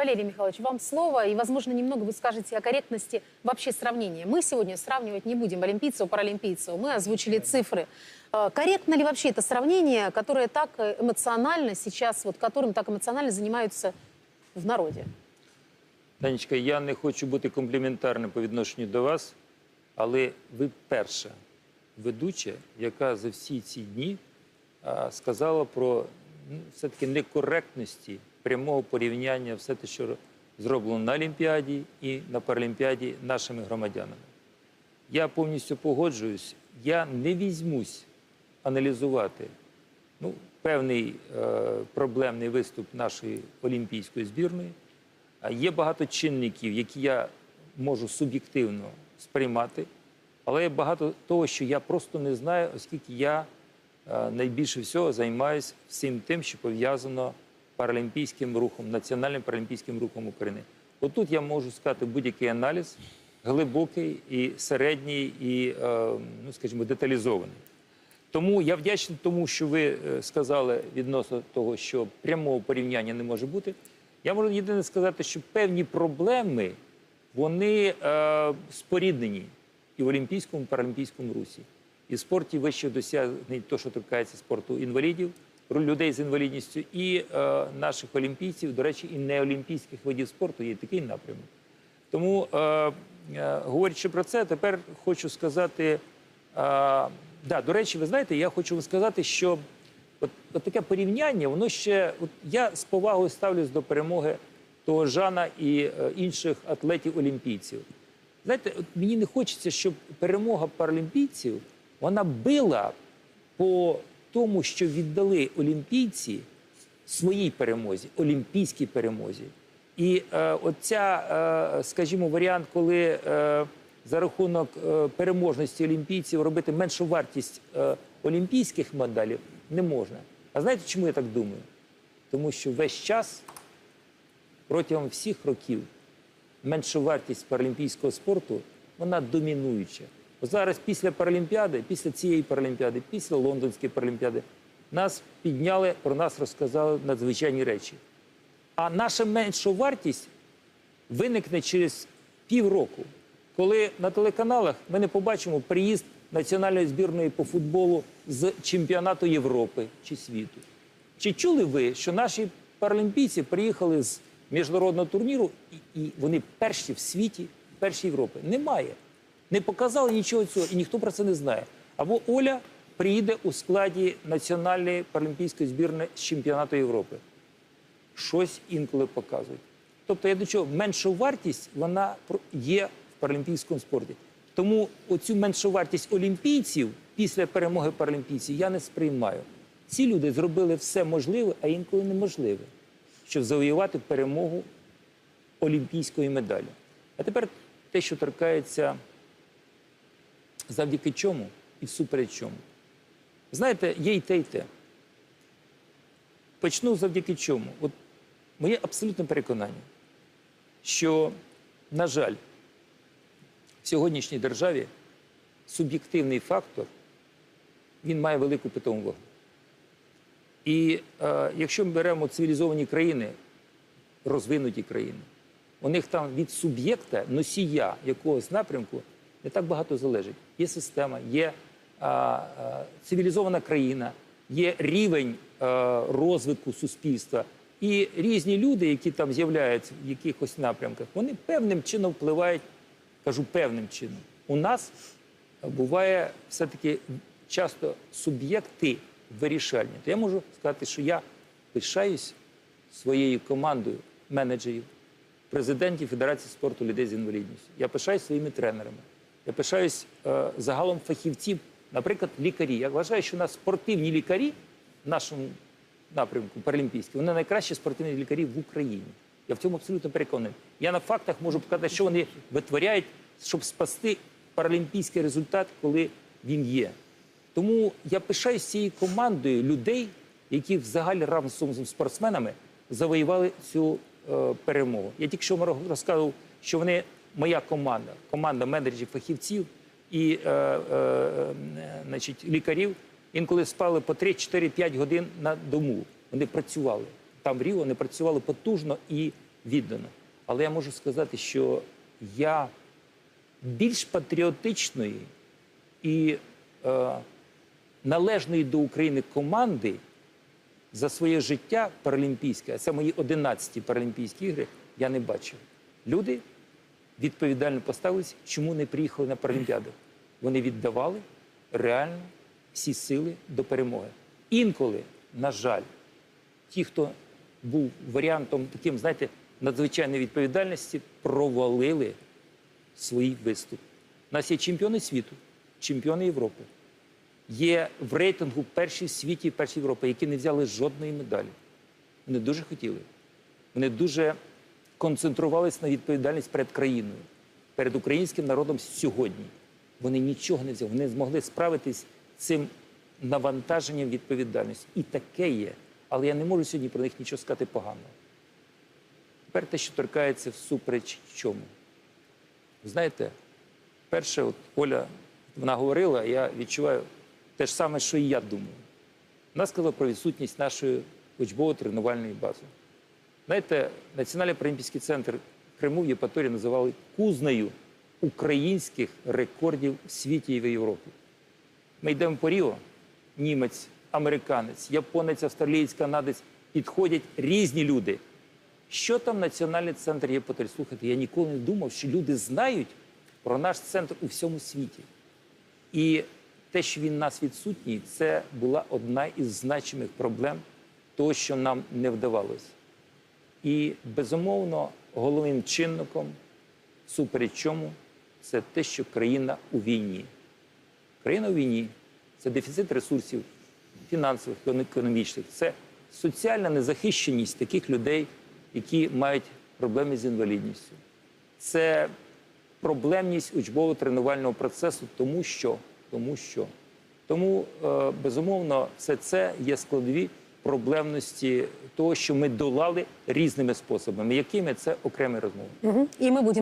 Валерий Михайлович, вам слово, и, возможно, немного вы скажете о корректности вообще сравнения. Мы сегодня сравнивать не будем олимпийцев, паралимпийцев. Мы озвучили цифры. Э, Корректно ли вообще это сравнение, которое так э, эмоционально сейчас, вот которым так эмоционально занимаются в народе? Танечка, я не хочу бути компліментарним по відношенню до вас, але ви перша ведуча, яка за всі ці дні а, сказала про ну, все-таки некоректності прямого порівняння все те, що зроблено на Олімпіаді і на Паралімпіаді нашими громадянами. Я повністю погоджуюсь, я не візьмусь аналізувати ну, певний е, проблемний виступ нашої олімпійської збірної. Є багато чинників, які я можу суб'єктивно сприймати, але є багато того, що я просто не знаю, оскільки я е, найбільше всього займаюся всім тим, що пов'язано паралімпійським рухом, національним паралімпійським рухом України. Отут я можу сказати будь-який аналіз, глибокий і середній, і, е, ну, скажімо, деталізований. Тому я вдячний тому, що ви е, сказали відносно того, що прямого порівняння не може бути. Я можу єдине сказати, що певні проблеми вони е, споріднені і в Олімпійському, і паралімпійському русі, і в спорті вищих досягнень, то, що торкається спорту інвалідів, людей з інвалідністю, і е, наших олімпійців, до речі, і неолімпійських видів спорту є такий напрямок. Тому, е, е, говорячи про це, тепер хочу сказати. Е, да, до речі, ви знаєте, я хочу вам сказати, що от, от таке порівняння, воно ще. От я з повагою ставлюсь до перемоги того Жана і е, інших атлетів-олімпійців. Знаєте, от мені не хочеться, щоб перемога паралімпійців вона била по тому, що віддали олімпійці своїй перемозі, олімпійській перемозі. І е, оця, е, скажімо, варіант, коли е, за рахунок е, переможності олімпійців робити меншу вартість е, олімпійських медалів не можна. А знаєте, чому я так думаю? Тому що весь час протягом всіх років меншовартість паралімпійського спорту вона домінуюча. Зараз після Паралімпіади, після цієї Паралімпіади, після Лондонської Паралімпіади нас підняли, про нас розказали надзвичайні речі. А наша меншовартість виникне через півроку, коли на телеканалах ми не побачимо приїзд національної збірної по футболу з чемпіонату Європи чи світу. Чи чули ви, що наші паралімпійці приїхали з міжнародного турніру і, і вони перші в світі, перші Європи? Немає. Не показали нічого цього, і ніхто про це не знає. Або Оля приїде у складі національної паралімпійської збірної з чемпіонату Європи. Щось інколи показують. Тобто, я до чого меншу вартість вона є в паралімпійському спорті. Тому оцю меншу вартість олімпійців після перемоги паралімпійців я не сприймаю. Ці люди зробили все можливе, а інколи неможливе, щоб завоювати перемогу олімпійської медалі. А тепер те, що торкається завдяки чому і всупереч чому. Знаєте, є й те, й те. Почну завдяки чому. От моє абсолютне переконання, що, на жаль, в сьогоднішній державі суб'єктивний фактор він має велику питому вагу. І е, якщо ми беремо цивілізовані країни, розвинуті країни, у них там від суб'єкта, носія якогось напрямку не так багато залежить. Є система, є а, а, цивілізована країна, є рівень а, розвитку суспільства. І різні люди, які там з'являються в якихось напрямках, вони певним чином впливають, кажу певним чином. У нас буває все-таки часто суб'єкти вирішальні. То я можу сказати, що я пишаюсь своєю командою менеджерів, президентів Федерації спорту людей з інвалідністю. Я пишаюсь своїми тренерами. Я пишаюсь е, загалом фахівців, наприклад, лікарі. Я вважаю, що у нас спортивні лікарі в нашому напрямку паралімпійські, вони найкращі спортивні лікарі в Україні. Я в цьому абсолютно переконаний. Я на фактах можу показати, що вони витворяють, щоб спасти паралімпійський результат, коли він є. Тому я пишаюсь цією командою людей, які взагалі разом з спортсменами завоювали цю е, перемогу. Я тільки що розказував, що вони моя команда, команда менеджерів, фахівців і е, е, е, значить, лікарів інколи спали по 3, 4, 5 годин на дому. Вони працювали. Там в Ріо вони працювали потужно і віддано. Але я можу сказати, що я більш патріотичної і е, належної до України команди за своє життя паралімпійське, а це мої 11 паралімпійські ігри, я не бачив. Люди відповідально поставилися, чому не приїхали на Паралімпіаду. Вони віддавали реально всі сили до перемоги. Інколи, на жаль, ті, хто був варіантом таким, знаєте, надзвичайної відповідальності, провалили свій виступ. У нас є чемпіони світу, чемпіони Європи. Є в рейтингу перші в світі, перші в Європи, які не взяли жодної медалі. Вони дуже хотіли. Вони дуже концентрувалися на відповідальність перед країною, перед українським народом сьогодні. Вони нічого не взяли, вони змогли справитись з цим навантаженням відповідальності. І таке є. Але я не можу сьогодні про них нічого сказати поганого. Тепер те, що торкається всупереч чому. Ви знаєте, перше, от Оля, вона говорила, я відчуваю те ж саме, що і я думаю. Вона сказала про відсутність нашої учбово-тренувальної бази. Знаєте, Національний паралімпійський центр в Криму в Єпаторії називали кузнею українських рекордів в світі і в Європі. Ми йдемо по Ріо, німець, американець, японець, австралієць, канадець, підходять різні люди. Що там Національний центр Єпаторії? Слухайте, я ніколи не думав, що люди знають про наш центр у всьому світі. І те, що він нас відсутній, це була одна із значимих проблем того, що нам не вдавалося. І безумовно, головним чинником, супереч чому, це те, що країна у війні. Країна у війні це дефіцит ресурсів фінансових, економічних, це соціальна незахищеність таких людей, які мають проблеми з інвалідністю. Це проблемність учбово-тренувального процесу, тому що, тому що. Тому, е, безумовно, все це є складові проблемності того, що ми долали різними способами, якими це окремі розмови. Угу. І ми будем